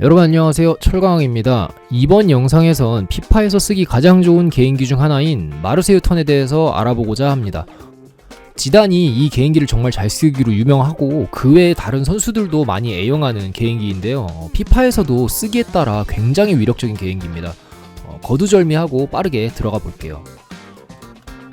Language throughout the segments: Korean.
여러분 안녕하세요. 철강입니다. 이번 영상에선 피파에서 쓰기 가장 좋은 개인기 중 하나인 마르세유 턴에 대해서 알아보고자 합니다. 지단이 이 개인기를 정말 잘 쓰기로 유명하고 그 외에 다른 선수들도 많이 애용하는 개인기인데요. 어, 피파에서도 쓰기에 따라 굉장히 위력적인 개인기입니다. 어, 거두절미하고 빠르게 들어가 볼게요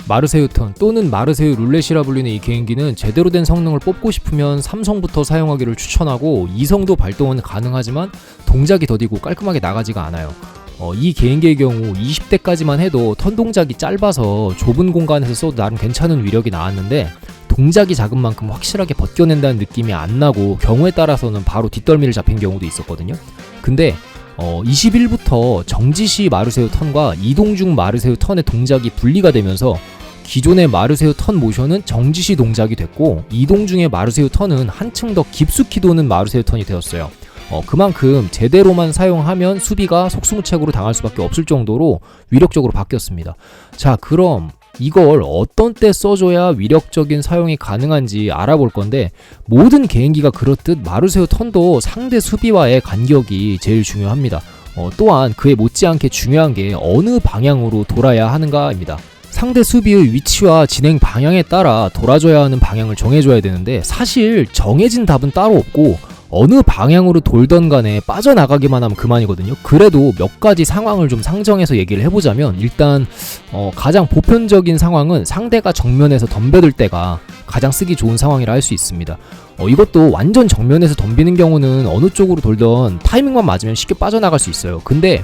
마르세유 턴 또는 마르세유 룰렛이라 불리는 이 개인기는 제대로 된 성능을 뽑고 싶으면 삼성부터 사용하기를 추천하고 이성도 발동은 가능하지만 동작이 더디고 깔끔하게 나가지가 않아요. 어, 이 개인기의 경우 20대까지만 해도 턴 동작이 짧아서 좁은 공간에서 써도 나름 괜찮은 위력이 나왔는데 동작이 작은 만큼 확실하게 벗겨낸다는 느낌이 안 나고 경우에 따라서는 바로 뒷덜미를 잡힌 경우도 있었거든요. 근데 어, 21부터 정지시 마르세유 턴과 이동 중 마르세유 턴의 동작이 분리가 되면서 기존의 마르세유 턴 모션은 정지시 동작이 됐고 이동 중의 마르세유 턴은 한층 더 깊숙이 도는 마르세유 턴이 되었어요. 어, 그만큼 제대로만 사용하면 수비가 속수무책으로 당할 수밖에 없을 정도로 위력적으로 바뀌었습니다. 자, 그럼 이걸 어떤 때 써줘야 위력적인 사용이 가능한지 알아볼 건데 모든 개인기가 그렇듯 마르세유 턴도 상대 수비와의 간격이 제일 중요합니다. 어, 또한 그에 못지않게 중요한 게 어느 방향으로 돌아야 하는가입니다. 상대 수비의 위치와 진행 방향에 따라 돌아줘야 하는 방향을 정해줘야 되는데 사실 정해진 답은 따로 없고 어느 방향으로 돌던 간에 빠져나가기만 하면 그만이거든요. 그래도 몇 가지 상황을 좀 상정해서 얘기를 해보자면 일단 어, 가장 보편적인 상황은 상대가 정면에서 덤벼들 때가 가장 쓰기 좋은 상황이라 할 수 있습니다. 어, 이것도 완전 정면에서 덤비는 경우는 어느 쪽으로 돌던 타이밍만 맞으면 쉽게 빠져나갈 수 있어요. 근데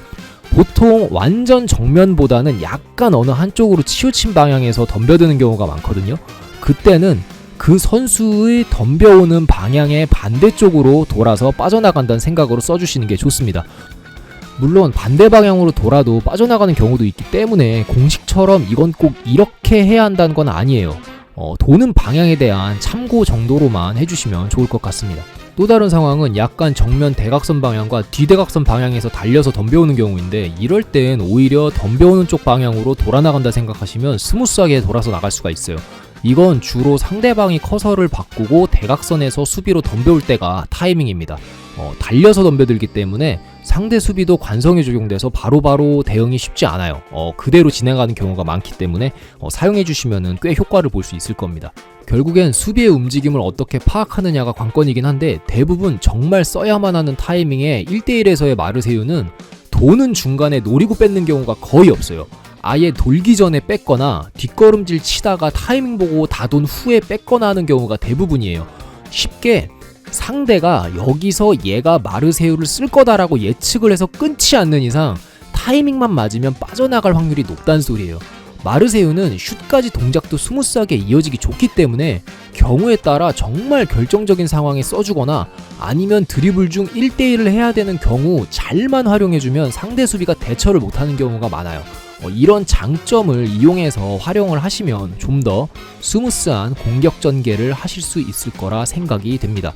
보통 완전 정면보다는 약간 어느 한쪽으로 치우친 방향에서 덤벼드는 경우가 많거든요. 그때는 그 선수의 덤벼오는 방향의 반대쪽으로 돌아서 빠져나간다는 생각으로 써주시는 게 좋습니다. 물론 반대 방향으로 돌아도 빠져나가는 경우도 있기 때문에 공식처럼 이건 꼭 이렇게 해야 한다는 건 아니에요. 어, 도는 방향에 대한 참고 정도로만 해주시면 좋을 것 같습니다. 또 다른 상황은 약간 정면 대각선 방향과 뒤대각선 방향에서 달려서 덤벼오는 경우인데 이럴 땐 오히려 덤벼오는 쪽 방향으로 돌아 나간다 생각하시면 스무스하게 돌아서 나갈 수가 있어요. 이건 주로 상대방이 커서를 바꾸고 대각선에서 수비로 덤벼올 때가 타이밍입니다. 어, 달려서 덤벼들기 때문에 상대 수비도 관성이 적용돼서 바로바로 대응이 쉽지 않아요. 어, 그대로 진행하는 경우가 많기 때문에 어, 사용해 주시면 꽤 효과를 볼 수 있을 겁니다. 결국엔 수비의 움직임을 어떻게 파악하느냐가 관건이긴 한데 대부분 정말 써야만 하는 타이밍에 1대1에서의 마르세유는 도는 중간에 노리고 뺏는 경우가 거의 없어요. 아예 돌기 전에 뺏거나 뒷걸음질 치다가 타이밍 보고 다 돈 후에 뺏거나 하는 경우가 대부분이에요. 쉽게 상대가 여기서 얘가 마르세유를 쓸 거다라고 예측을 해서 끊지 않는 이상 타이밍만 맞으면 빠져나갈 확률이 높단 소리예요. 마르세유는 슛까지 동작도 스무스하게 이어지기 좋기 때문에 경우에 따라 정말 결정적인 상황에 써주거나 아니면 드리블 중 1대1을 해야 되는 경우 잘만 활용해주면 상대 수비가 대처를 못하는 경우가 많아요. 어, 이런 장점을 이용해서 활용을 하시면 좀 더 스무스한 공격 전개를 하실 수 있을 거라 생각이 됩니다.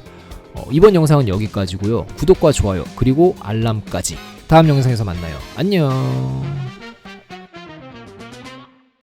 어, 이번 영상은 여기까지고요. 구독과 좋아요 그리고 알람까지 다음 영상에서 만나요. 안녕.